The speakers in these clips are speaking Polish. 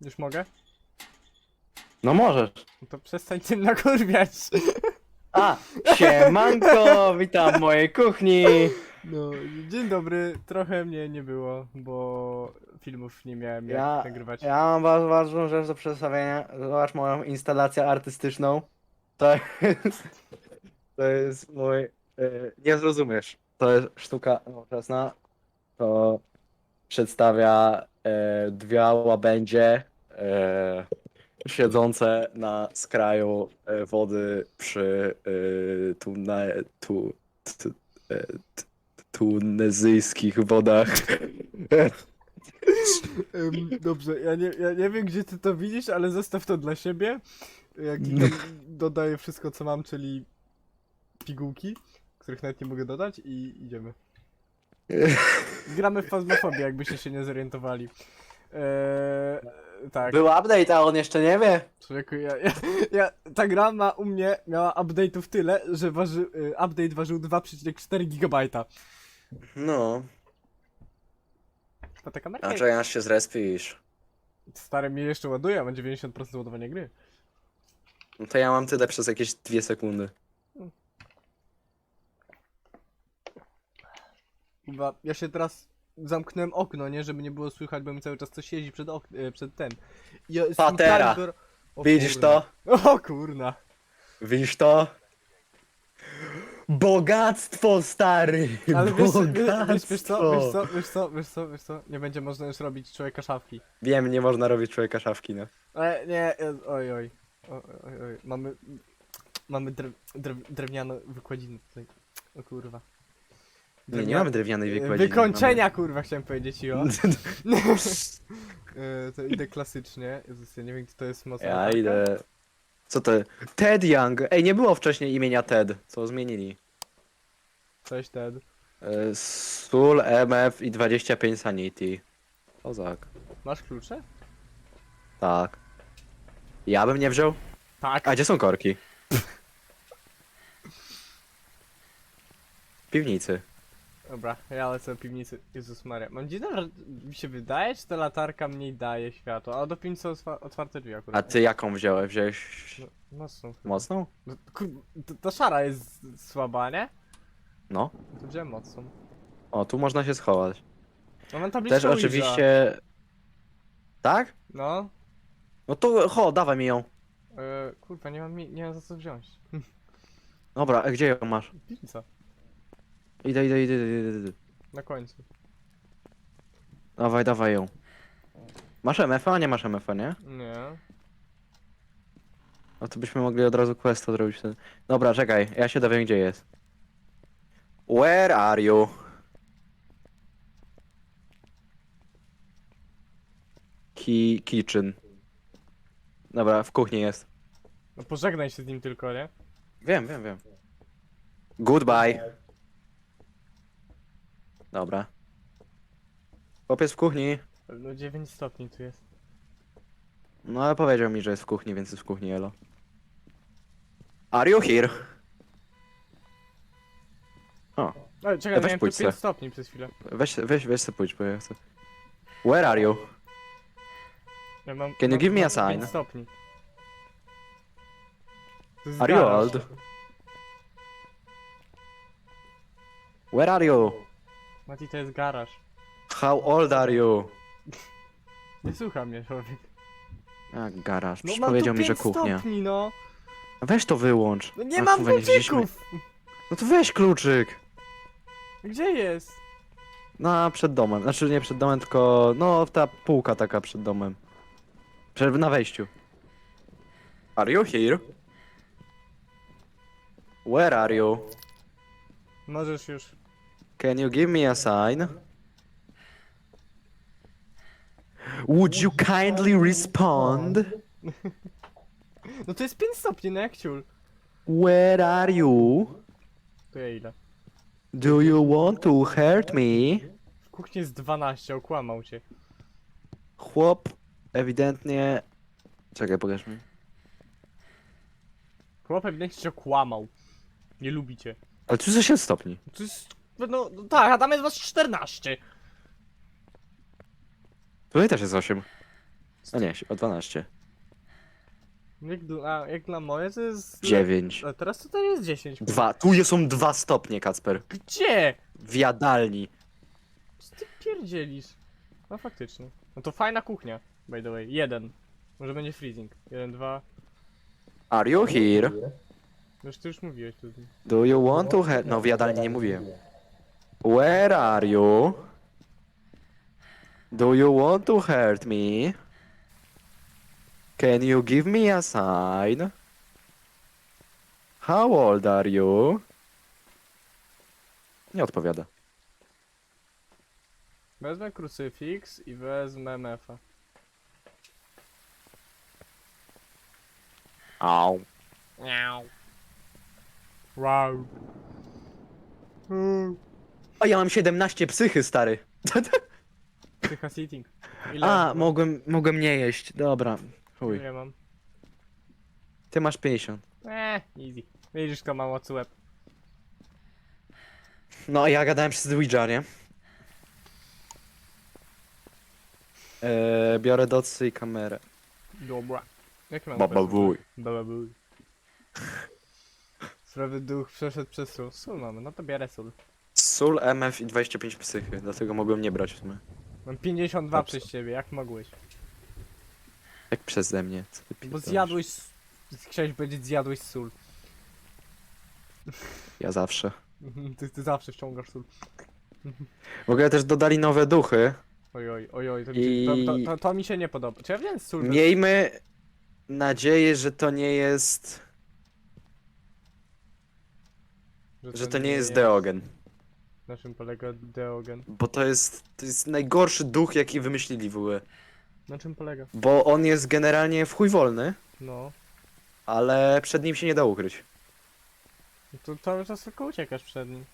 Już mogę? No możesz. No to przestań tym nakurwiać. A, siemanko, witam w mojej kuchni. No, dzień dobry. Trochę mnie nie było, bo filmów nie miałem jak Ja, nagrywać. ja mam wa- ważną rzecz do przedstawienia. Zobacz moją instalację artystyczną. To jest, to jest mój... e, nie zrozumiesz. To jest sztuka nowoczesna. To przedstawia e, dwie łabędzie e, siedzące na skraju e, wody przy e, tuna, tu, e, t- tunezyjskich wodach. Dobrze, ja nie, ja nie wiem gdzie ty to widzisz, ale zostaw to dla siebie. Jak klikam, dodaję wszystko co mam, czyli pigułki, których nawet nie mogę dodać i idziemy. Gramy w Phasmophobia, jakbyście się nie zorientowali. Eee, tak. Był update, a on jeszcze nie wie. Człowieku, ja, ja, ja, ta gra ma u mnie, miała update'ów tyle, że waży, y, update ważył 2,4 GB. No, To taka marka. a czekaj aż się zrespisz. Stary mnie jeszcze ładuje, a będzie 90% ładowania gry. No to ja mam tyle przez jakieś dwie sekundy. Chyba, ja się teraz zamknąłem okno, nie, żeby nie było słychać, bo mi cały czas coś jeździ przed, ok- e, przed ten. I Patera. gor- O Widzisz kurna. to? O kurna. Widzisz to? Bogactwo, stary! Ale wiesz, Bogactwo! wiesz, wiesz, wiesz co, wiesz co, wiesz co, wiesz co, wiesz co, nie będzie można już robić człowieka szafki. Wiem, nie można robić człowieka szafki, no. Ale nie, e, oj, oj, oj, oj, oj. mamy, mamy drew, drew, drewniane wykładziny tutaj, o kurwa. Nie, nie mamy drewnianej e, wykładziny. Wykończenia, kurwa, chciałem powiedzieć, jo. Mamy... E, to idę klasycznie, Jezus, ja nie wiem, kto to jest mocno. Ja idę... Co to? Ted Young! Ej, nie było wcześniej imienia Ted, co zmienili. Cześć, Ted. E, Soul, MF i 25 Sanity. Kozak. Masz klucze? Tak. Ja bym nie wziął? Tak. A gdzie są korki? W piwnicy. Dobra, ja lecę do piwnicy. Jezus Maria. Mam dziwne, że mi się wydaje, czy ta latarka mniej daje światło, a do piwnicy są otwa- otwarte drzwi A akurat. ty jaką wziąłeś? Wziąłeś No, mocno. mocną? No, kur... to- Ta szara jest słaba, nie? No. To wziąłem mocną. O, tu można się schować. No mam tabliczkę Też Ouija. oczywiście... Tak? No. No to ho, dawaj mi ją. E, kurwa, nie mam, mi- nie mam za co wziąć. Dobra, a gdzie ją masz? Piwnica. Idę, idę, idę, idę, idę, idę. Na końcu. Dawaj, dawaj ją. Masz MF-a? Nie masz MF-a, nie? Nie. No to byśmy mogli od razu questa zrobić wtedy. Dobra, czekaj, ja się dowiem gdzie jest. Where are you? Key, kitchen. Dobra, w kuchni jest. No pożegnaj się z nim tylko, nie? Wiem, wiem, wiem. Goodbye. Dobra. Chłopiec w kuchni. No 9 stopni tu jest. No ale powiedział mi, że jest w kuchni, więc jest w kuchni, elo. Are you here? O, Ale czekaj, weź miałem tu pójdź 5 se. stopni przez chwilę. weź, weź, weź sobie pójdź, bo ja chcę. Where are you? Ja mam, Can you mam, give me a mam sign? 5 stopni. To jest Are you garaż. old? Where are you? Mati, to jest garaż. How old are you? Nie słucha mnie człowiek. Jak garaż, No przecież mam powiedział tu mi, że 5 kuchnia. stopni, no. Weź to wyłącz. No nie A, mam kurwa, nie widzieliśmy. kluczyków! No to weź kluczyk. Gdzie jest? Na przed domem. Znaczy nie przed domem, tylko no ta półka taka przed domem. Przed, na wejściu. Are you here? Where are you? Możesz już. Can you give me a sign? Would you kindly respond? No to jest 5 stopni, no jak ciul. Where are you? To ja ile? Do you want to hurt me? W kuchni jest 12, okłamał cię. Chłop ewidentnie... Czekaj, pokaż mi. Chłop ewidentnie cię okłamał. Nie lubicie. Ale tu jest 8 stopni. To jest... No, tak, a tam jest was 14. Tutaj też jest 8. A nie, o 12. Jak dla, jak dla moje to jest... 9. A teraz tutaj jest 10. Dwa. Tu są dwa stopnie, Kacper. Gdzie? W jadalni. Co ty pierdzielisz? No faktycznie. No to fajna kuchnia, by the way. Jeden. Może będzie freezing. Jeden, dwa. Are you here? Już ty już mówiłeś tu. Do you want to have... No, w jadalni nie mówiłem. Where are you? Do you want to hurt me? Can you give me a sign? How old are you? Nie odpowiada. Wezmę krucyfiks i wezmę MF-a. Au. Wow. Mm. A ja mam 17 psychy, stary. Psycha sitting. Ile? A, mogłem, mogłem nie jeść. Dobra. Chuj. Ile mam? Ty masz 50. Eee, easy. Widzisz, kto ma mocy łeb. No, a ja gadałem przez Ouija, nie? Eee, biorę docy i kamerę. Dobra. Jaki mam Baba wuj. Baba wuj. Sprawy duch przeszedł przez sól. Sól mamy, no to bierę sól. Sól, MF i 25 psychy, dlatego mogłem nie brać w sumie. Mam 52 Dobrze. przez ciebie, jak mogłeś? Jak przeze mnie. Co ty Bo pierdolisz? zjadłeś... s- Chciałeś powiedzieć zjadłeś sól. Ja zawsze. Ty, ty zawsze ściągasz sól. W ogóle też dodali nowe duchy. Ojoj, ojoj, to mi, się, to, to, to, to mi się nie podoba. Czy ja wiem sól? bez- Miejmy nadzieję, że to nie jest... Że to nie jest Deogen. Na czym polega Deogen? Bo to jest... To jest najgorszy duch, jaki wymyślili w ogóle. Na czym polega? Bo on jest generalnie w chuj wolny, No. ale przed nim się nie da ukryć. To cały czas tylko uciekasz przed nim.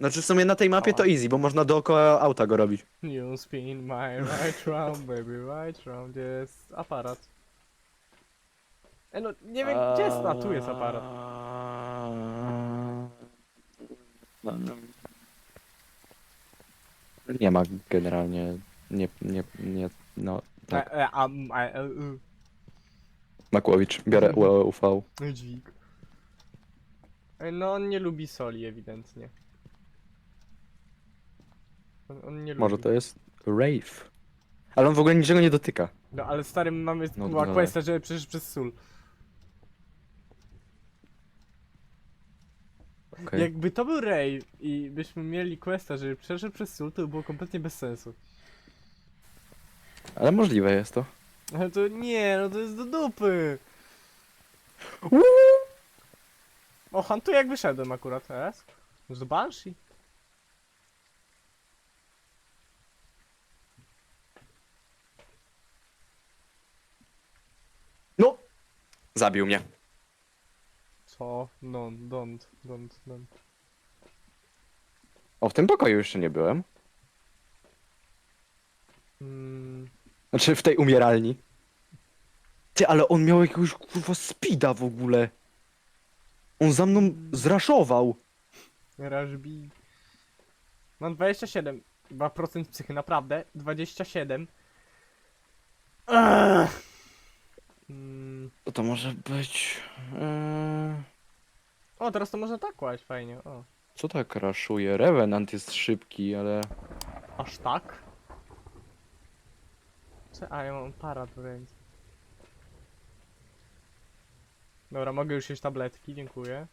Znaczy w sumie na tej mapie to easy, bo można dookoła auta go robić. You spin my right round, baby, right round. Gdzie jest aparat? E no, nie wiem gdzie jest, a tu jest aparat. Nie ma generalnie. Nie, nie, nie. No, tak. E, e, am, e, e, e. Makłowicz, biorę UV. No dźwig. No on nie lubi soli ewidentnie. On, on nie lubi. Może to jest Rave. Ale on w ogóle niczego nie dotyka. No ale stary mamy No, no, no, questa, żeby przejść przez sól. Okej. Jakby to był Ray i byśmy mieli questa, żeby przeszedł przez sól, to by było kompletnie bez sensu. Ale możliwe jest to. Ale to nie, no to jest do dupy. O, Han, tu jak wyszedłem akurat teraz. Do Banshee? No! Zabił mnie. Co? No, don't, don't, don't. O, w tym pokoju jeszcze nie byłem. Mm, Znaczy w tej umieralni. Ty, ale on miał jakiegoś kurwa speeda w ogóle. On za mną zraszował. B. Mam 27. 2% psychy, naprawdę. 27. Ugh. Mm. To może być? Eee, O, teraz to można tak kłaść, fajnie. O. co tak raszuje? Revenant jest szybki, ale... Aż tak? Co? A, ja mam aparat w ręce. Dobra, mogę już jeść tabletki, dziękuję.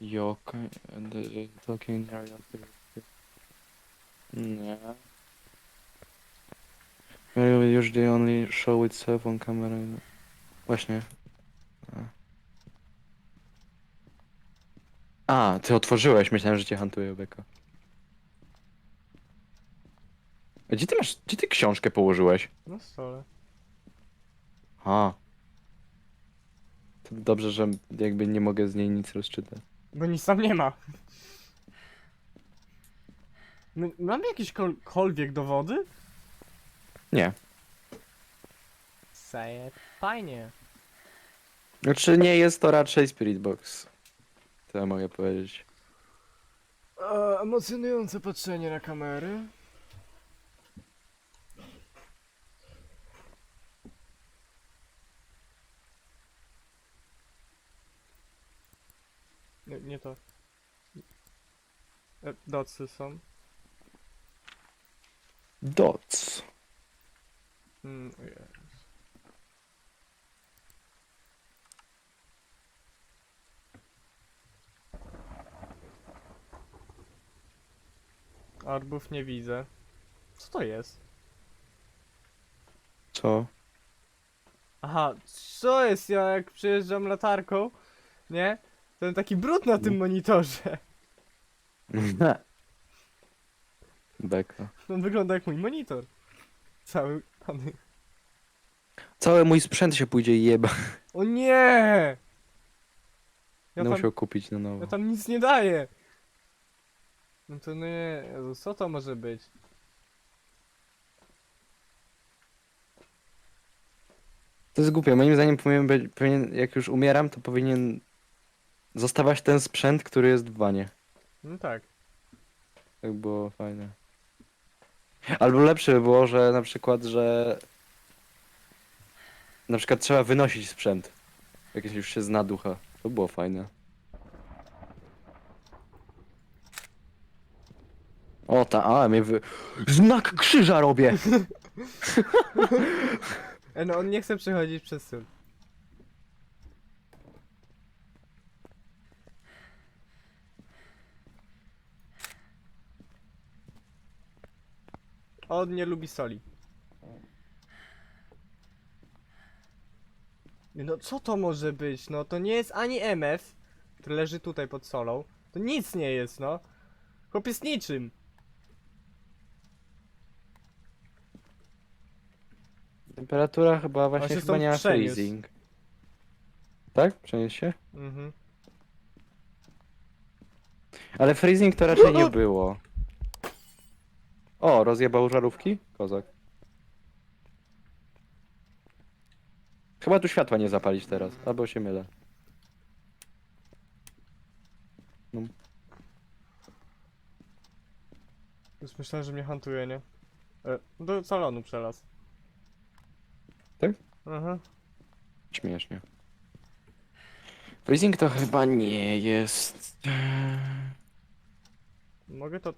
Yoka and the talking area. Nie. Usually only show itself on camera. Właśnie. A, ty otworzyłeś, myślałem, że cię hantuje beka. A Gdzie ty masz, gdzie ty książkę położyłeś? Na stole. A. To dobrze, że jakby nie mogę z niej nic rozczytać. Bo nic tam nie ma. My, mamy jakiekolwiek dowody? Nie. Sajet. Fajnie. Znaczy nie jest to raczej Spirit Box. To ja mogę powiedzieć. E, emocjonujące patrzenie na kamery. Nie, nie to. E, docy są. Doc. Mm, o Arbów nie widzę. Co to jest? Co? Aha, co jest? Ja jak przyjeżdżam latarką, nie? Mam taki brud na tym monitorze. Beka. On wygląda jak mój monitor. Cały pany. Cały mój sprzęt się pójdzie jeba. O nie! Ja Będę tam, musiał kupić na nowo. ja tam nic nie daję. No to nie, Jezu, co to może być? To jest głupie. Moim zdaniem powinien być, powinien, jak już umieram, to powinien zostawać ten sprzęt, który jest w wanie. No tak. Tak było fajne. Albo lepsze by było, że na przykład, że na przykład trzeba wynosić sprzęt. Jak już się zna ducha. To było fajne. O ta, a mnie wy... Znak krzyża robię! E, no on nie chce przechodzić przez sól. On nie lubi soli. No co to może być? No to nie jest ani MF, który leży tutaj pod solą. To nic nie jest, no. Chłop jest niczym. Temperatura chyba właśnie się chyba stąd nie ma przeniósł. freezing. Tak? Przenieść się? Mhm. Ale freezing to raczej nie było. O, rozjebał żarówki? Kozak. Chyba tu światła nie zapalić teraz, albo się mylę. Już myślałem, że mnie hantuje, nie? E, do salonu przelaz. Tak? Aha. Śmiesznie. Freezing to chyba nie jest... Mogę to...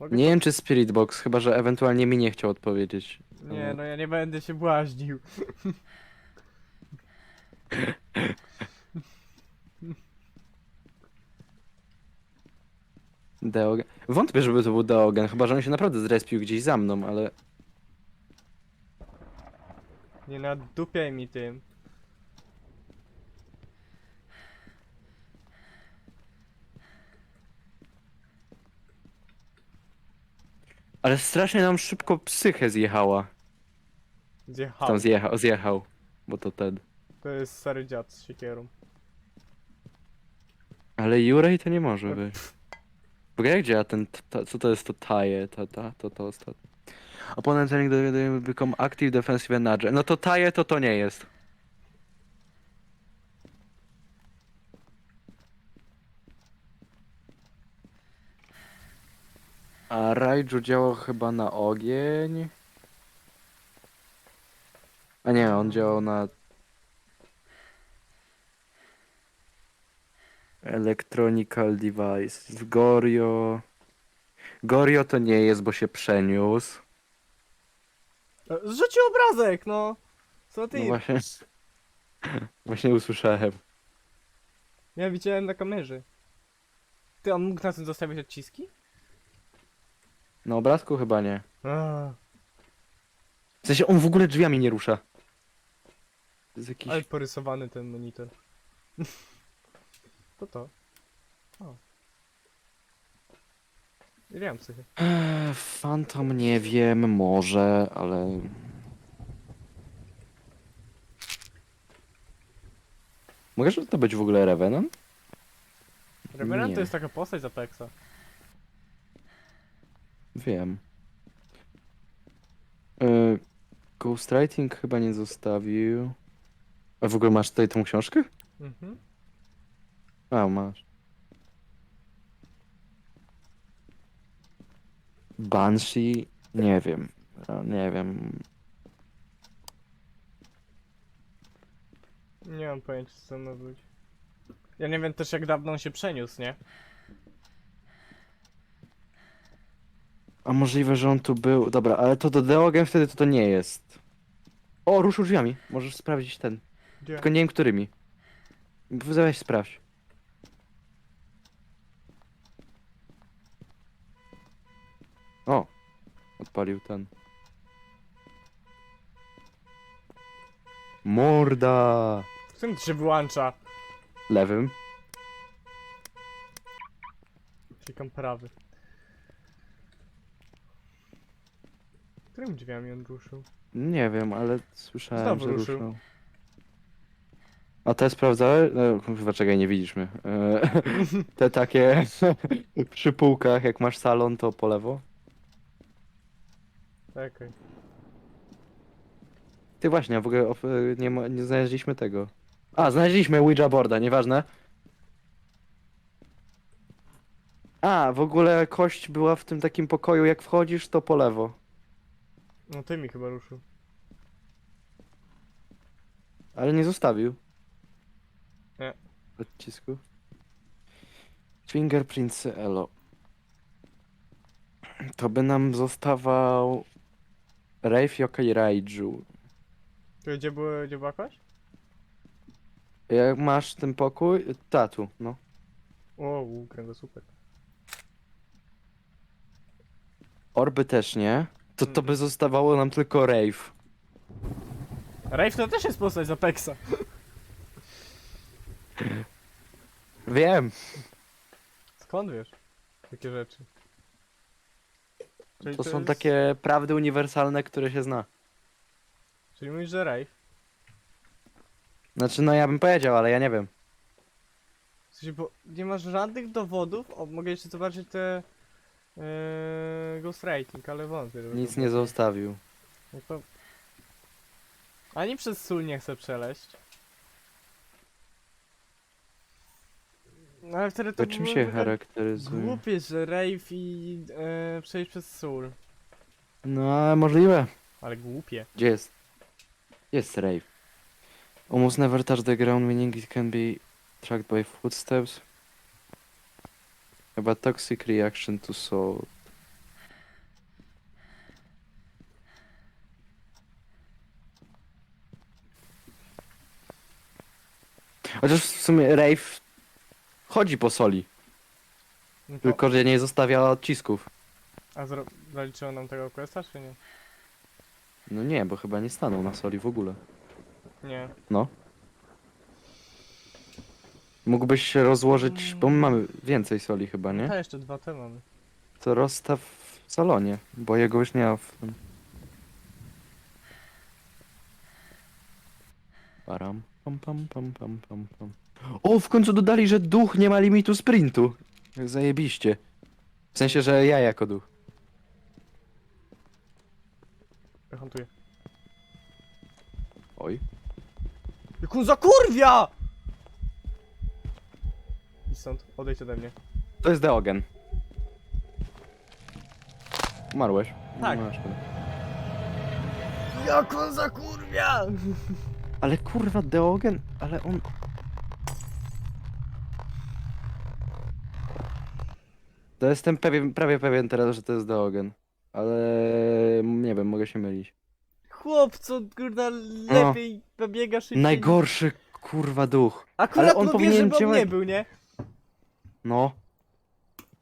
Mogę Nie wiem czy Spirit Box, chyba że ewentualnie mi nie chciał odpowiedzieć. to... Nie, no ja nie będę się błaźnił. Deogen. Wątpię, żeby to był Deogen, chyba że on się naprawdę zrespił gdzieś za mną, ale... Nie nadupiaj mi tym. Ale strasznie nam szybko psychę zjechała. Zjechał. Tam zjechał, zjechał. Bo to ten. To jest stary dziad z siekierą. Ale Jurej to nie może być. W ogóle jak działa ten, ta, co to jest to taje, ta, ta, to, to ostatnie. Opponent turning the become active defensive energy. No to taje to to nie jest. A Raiju działał chyba na ogień. A nie, on działał na Electronical device. Gorio. Gorio to nie jest, bo się przeniósł. Zrzucił obrazek, no! Co ty? No właśnie. Właśnie usłyszałem. Ja widziałem na kamerze. Ty, on mógł na tym zostawić odciski? Na obrazku chyba nie. A, W sensie on w ogóle drzwiami nie rusza. To jest jakiś... ale porysowany ten monitor. To to. O. Nie wiem, psychy. Eee, Phantom nie wiem, może, ale... Mogę, że to być w ogóle Revenant? Revenant Nie. to jest taka postać z Apexa. Wiem. Eee, Ghostwriting chyba nie zostawił. A w ogóle masz tutaj tą książkę? Mhm. A, masz. Banshee? Nie wiem. No, Nie wiem. Nie mam pojęcia co ma być. Ja nie wiem też jak dawno on się przeniósł, nie? A możliwe, że on tu był. Dobra, ale to do Deogen wtedy to to nie jest. O, ruszył drzwiami. Możesz sprawdzić ten. Gdzie? Tylko nie wiem którymi. Weź sprawdź. O! Odpalił ten. Morda! Czym to się wyłącza? Lewym. Klikam prawy. Którymi drzwiami on ruszył? Nie wiem, ale słyszałem, Znowu że ruszył. ruszył. A te sprawdzałeś? No, chyba czekaj, nie widzisz mnie. E, Te takie przy półkach, jak masz salon, to po lewo. Czekaj. Ty właśnie, a w ogóle of- e, nie, ma, nie znaleźliśmy tego. A, znaleźliśmy Ouija boarda, nieważne. A, w ogóle kość była w tym takim pokoju, jak wchodzisz, to po lewo. No ty mi chyba ruszył. Ale nie zostawił. Nie. Odcisku. Fingerprints Elo. To by nam zostawał Rafe Yokai Raiju. To gdzie, były, gdzie była kość? Jak masz ten pokój? Tatu, no. O, kręgosłupek. Orby też nie. To to by zostawało nam tylko Rave. Rave to też jest postać z Apexa. Wiem. Skąd wiesz? Takie rzeczy. Czyli To są jest- takie prawdy uniwersalne, które się zna. Czyli mówisz, że Rave. Znaczy, no ja bym powiedział, ale ja nie wiem. W sensie, bo nie masz żadnych dowodów. O, mogę jeszcze zobaczyć te... Yy, ghostwriting, ale wątpię. żeby Nic to nie było. zostawił. No to... Ani przez sól nie chcę przeleść. No ale wtedy to To czym się tak charakteryzuje? Głupie, że rave i e, przejść przez sól. No, ale możliwe. Ale głupie. Gdzie jest? Jest rave. Almost never touch the ground, meaning it can be tracked by footsteps. About toxic reaction to salt. Chociaż w sumie rave chodzi po soli, No to, tylko że nie zostawia odcisków. A zro- zaliczyło nam tego questa, czy nie? No nie, bo chyba nie stanął na soli w ogóle. Nie. No. Mógłbyś się rozłożyć, bo my mamy więcej soli chyba, nie? A jeszcze dwa te mamy. To rozstaw w salonie, bo jego już nie ma w tym. Param, pam, pam, pam, pam, pam, pam. O, w końcu dodali, że duch nie ma limitu sprintu. Zajebiście. W sensie, że ja jako duch. Ja huntuję. Oj. Jak on zakurwia! I stąd, odejdź ode mnie. To jest Deogen. Umarłeś? Tak. No, szkoda. Jak on zakurwia! Ale kurwa, Deogen, ale on... To jestem pewien, prawie pewien teraz, że to jest Deogen. Ale nie wiem, mogę się mylić. Chłop, co kurna lepiej pobiega szybciej. Najgorszy kurwa duch. Akurat ale on on powinien powinien żeby on działać- nie był, nie? No.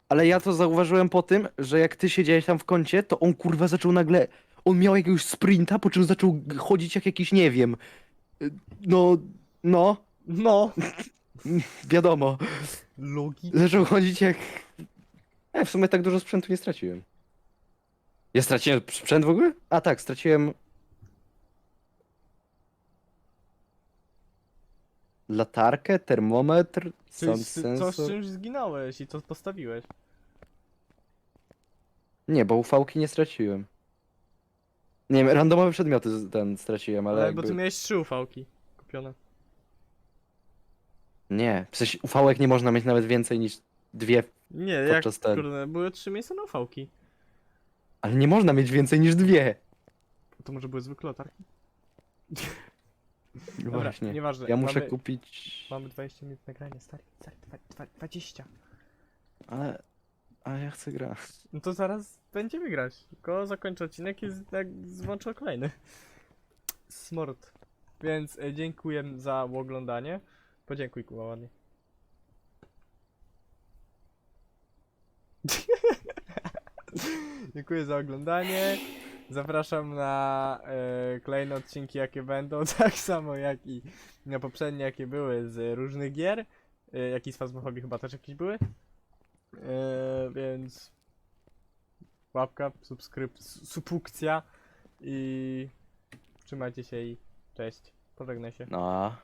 Ale ja to zauważyłem po tym, że jak ty siedziałeś tam w kącie, to on kurwa zaczął nagle... On miał jakiegoś sprinta, po czym zaczął g- chodzić jak jakiś, nie wiem... y, No... No... No. Wiadomo. Logi. Zaczął chodzić jak... Ja w sumie tak dużo sprzętu nie straciłem. Ja straciłem sprzęt w ogóle? A tak, straciłem... Latarkę, termometr, sound ty co z sensor. czymś zginąłeś i co postawiłeś? Nie, bo ufałki nie straciłem. Nie wiem, randomowe przedmioty z- ten straciłem, ale Ale, jakby... bo ty miałeś trzy ufałki kupione. Nie, w sensie ufałek nie można mieć nawet więcej niż dwie. Nie, jak Podczas ten. kurde, były trzy miejsca na ufałki. Ale nie można mieć więcej niż dwie. To może były zwykłe latarki? No Dobra, Właśnie. nieważne. Ja muszę mamy, kupić. Mamy 20 minut nagrania, stary, stary, dwa- dwa- 20. Ale. Ale ja chcę grać. No to zaraz będziemy grać. Tylko zakończę odcinek i z- jak włączę kolejny. Smort. Więc e, dziękuję za oglądanie. Podziękuj Kuba ładnie. Dziękuję za oglądanie. Zapraszam na e, kolejne odcinki, jakie będą, tak samo jak i na poprzednie, jakie były z różnych gier. E, jak i z Phasmophobia chyba też jakieś były. E, więc łapka, subskryp, s- subukcja i trzymajcie się i cześć. Pożegnaj się. No.